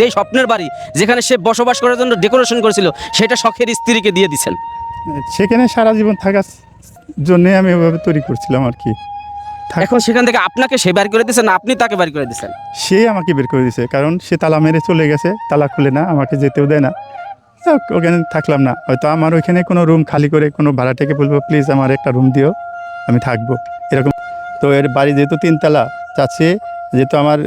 যেই স্বপ্নের বাড়ি যেখানে সে বসবাস করার জন্য ডেকোরেশন করেছিল সেটা শখের স্ত্রীকে দিয়ে দিচ্ছেন সেখানে সারা জীবন থাকার জন্যে আমি ওভাবে তৈরি করছিলাম আর কি। এখন সেখান থেকে আপনাকে সে বাড়ি করে দিচ্ছেন না আপনি তাকে বাড়ি করে দিচ্ছেন সে আমাকে বের করে দিয়েছে কারণ সে তালা মেরে চলে গেছে তালা খুলে না আমাকে যেতেও দেয় না। ওখানে থাকলাম না। হয়তো আমার ওইখানে কোনো রুম খালি করে কোনো ভাড়াটাকে বলব প্লিজ আমার একটা রুম দিও আমি থাকব। এরকম তো এর বাড়ি যেহেতু তিনতলা চাচ্ছি যেহেতু আমার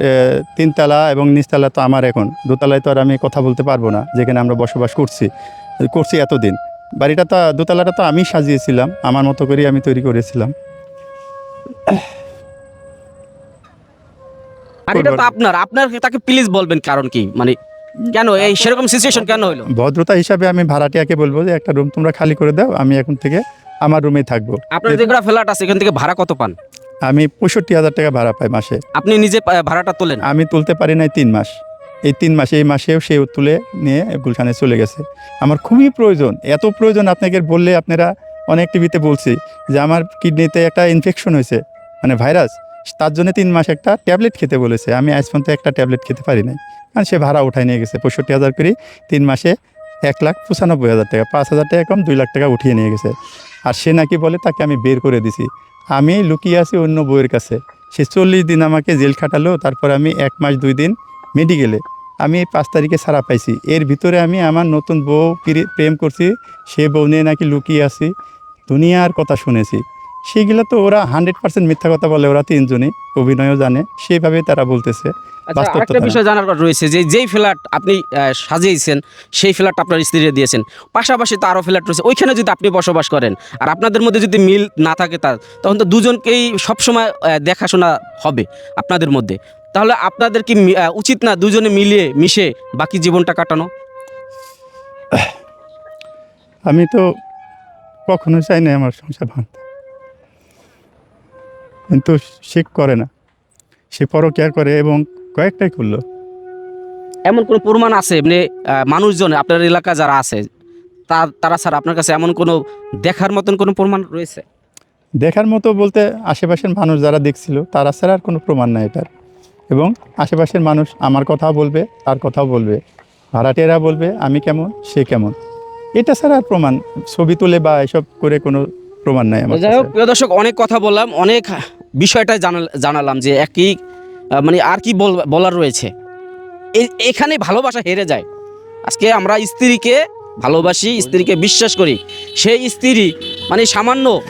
তিনতলা এবং নিচতলা তো আমার এখন দোতলায় তো আর আমি কথা বলতে পারব না যেখানে আমরা বসবাস করছি করছি এতদিন। বাড়িটা তো দোতলাটা তো আমি সাজিয়েছিলাম আমার মতো করেই আমি তৈরি করেছিলাম। আর এটা তো আপনার আপনার তাকে প্লিজ বলবেন কারণ কি? মানে কেন এই সেরকম সিচুয়েশন কেন হলো? ভদ্রতা হিসাবে আমি ভাড়াটিয়াকে বলব যে একটা রুম তোমরা খালি করে দাও আমি এখন থেকে আমার রুমেই থাকব। আপনার যেগুলো ফ্ল্যাট আছে এখান থেকে ভাড়া কত পান? আমি পঁয়ষট্টি হাজার টাকা ভাড়া পাই মাসে। আপনি নিজে ভাড়াটা তোলেন? আমি তুলতে পারি নাই তিন মাস। এই তিন মাসে এই মাসেও সে তুলে নিয়ে গুলশানে চলে গেছে। আমার খুবই প্রয়োজন এত প্রয়োজন আপনাকে বললে আপনারা অনেক টিভিতে বলছি যে আমার কিডনিতে একটা ইনফেকশন হয়েছে মানে ভাইরাস। তার জন্য তিন মাস একটা ট্যাবলেট খেতে বলেছে। আমি আজ পর্যন্ত একটা ট্যাবলেট খেতে পারি নাই। কারণ সে ভাড়া উঠায় নিয়ে গেছে পঁয়ষট্টি হাজার করে তিন মাসে এক লাখ পঁচানব্বই হাজার টাকা পাঁচ হাজার টাকা কম দুই লাখ টাকা উঠিয়ে নিয়ে গেছে। আর সে নাকি বলে তাকে আমি বের করে দিছি। আমি লুকিয়ে আছি অন্য বইয়ের কাছে। সে চল্লিশ দিন আমাকে জেল খাটালো, তারপর আমি এক মাস দুই দিন মেডিকেলে আমি পাঁচ তারিখে ছাড়া পাইছি। এর ভিতরে আমি আমার নতুন বউ প্রে- প্রেম করছি, সে বউ নিয়ে নাকি লুকিয়ে আছি। দুনিয়ার কথা শুনেছি। সেগুলো তো ওরা হান্ড্রেড পার্সেন্ট মিথ্যা কথা বলে ওরা তিনজনই অভিনয়ও জানে সেভাবে তারা বলতেছে। আচ্ছা তা না। বিষয় জানার কথা রয়েছে যে যেই ফ্ল্যাট আপনি সাজিয়েছেন সেই ফ্ল্যাট আপনার স্ত্রী দিয়েছেন। পাশাপাশি তো আরও ফ্ল্যাট রয়েছে। ওইখানে যদি আপনি বসবাস করেন আর আপনাদের মধ্যে যদি মিল না থাকে তার তখন তো দুজনকেই সবসময় দেখাশোনা হবে আপনাদের মধ্যে। তাহলে আপনাদের কি উচিত না দুজনে মিলিয়ে মিশে বাকি জীবনটা কাটানো? আমি তো কখনো চাই না আমার সংসার ভাঙতে। কিন্তু সে করে না। সে পরকেয়ার করে এবং কয়েকটাই করল। এমন কোনো প্রমাণ আছে? এমনি মানুষজন আপনার এলাকা যারা আছে তা তারা ছাড়া আপনার কাছে এমন কোনো দেখার মতন কোনো প্রমাণ রয়েছে? দেখার মতো বলতে আশেপাশের মানুষ যারা দেখছিল তারা ছাড়া আর কোনো প্রমাণ নাই এটার। এবং আশেপাশের মানুষ আমার কথাও বলবে তার কথাও বলবে। ভাড়াটিয়ারা বলবে আমি কেমন সে কেমন। এটা ছাড়া আর প্রমাণ ছবি তুলে বা এসব করে কোনো প্রমাণ নাই আমার যাই হোক প্রিয় দর্শক অনেক কথা বললাম অনেক বিষয়টা জানাল- জানালাম যে একই মানে আর কি বল- বলার রয়েছে। এখানে ভালোবাসা হেরে যায়। আজকে আমরা স্ত্রীকে ভালোবাসি, স্ত্রীকে বিশ্বাস করি। সেই স্ত্রী মানে সামান্য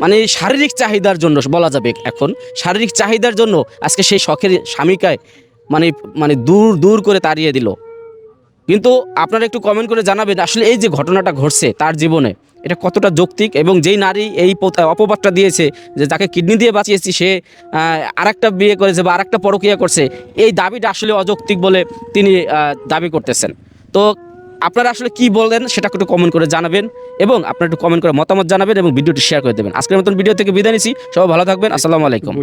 মানে শারীরিক চাহিদার জন্য বলা যাবে এখন, শারীরিক চাহিদার জন্য আজকে সেই শখের স্বামীকায় মানে মানে দূর দূর করে তাড়িয়ে দিল। কিন্তু আপনারা একটু কমেন্ট করে জানাবেন আসলে এই যে ঘটনাটা ঘটছে তার জীবনে এটা কতটা যৌক্তিক এবং যেই নারী এই অপবাদটা দিয়েছে যে যাকে কিডনি দিয়ে বাঁচিয়েছি সে আরেকটা বিয়ে করেছে বা আরেকটা পরকীয়া করছে, এই দাবিটা আসলে অযৌক্তিক বলে তিনি দাবি করতেছেন। তো আপনারা আসলে কি বলেন সেটা একটু কমেন্ট করে জানাবেন এবং আপনারা একটু কমেন্ট করে মতামত জানাবেন এবং ভিডিওটি শেয়ার করে দেবেন। আজকের মতন ভিডিও থেকে বিদায় নিচ্ছি সবাই ভালো থাকবেন। আসসালামু আলাইকুম।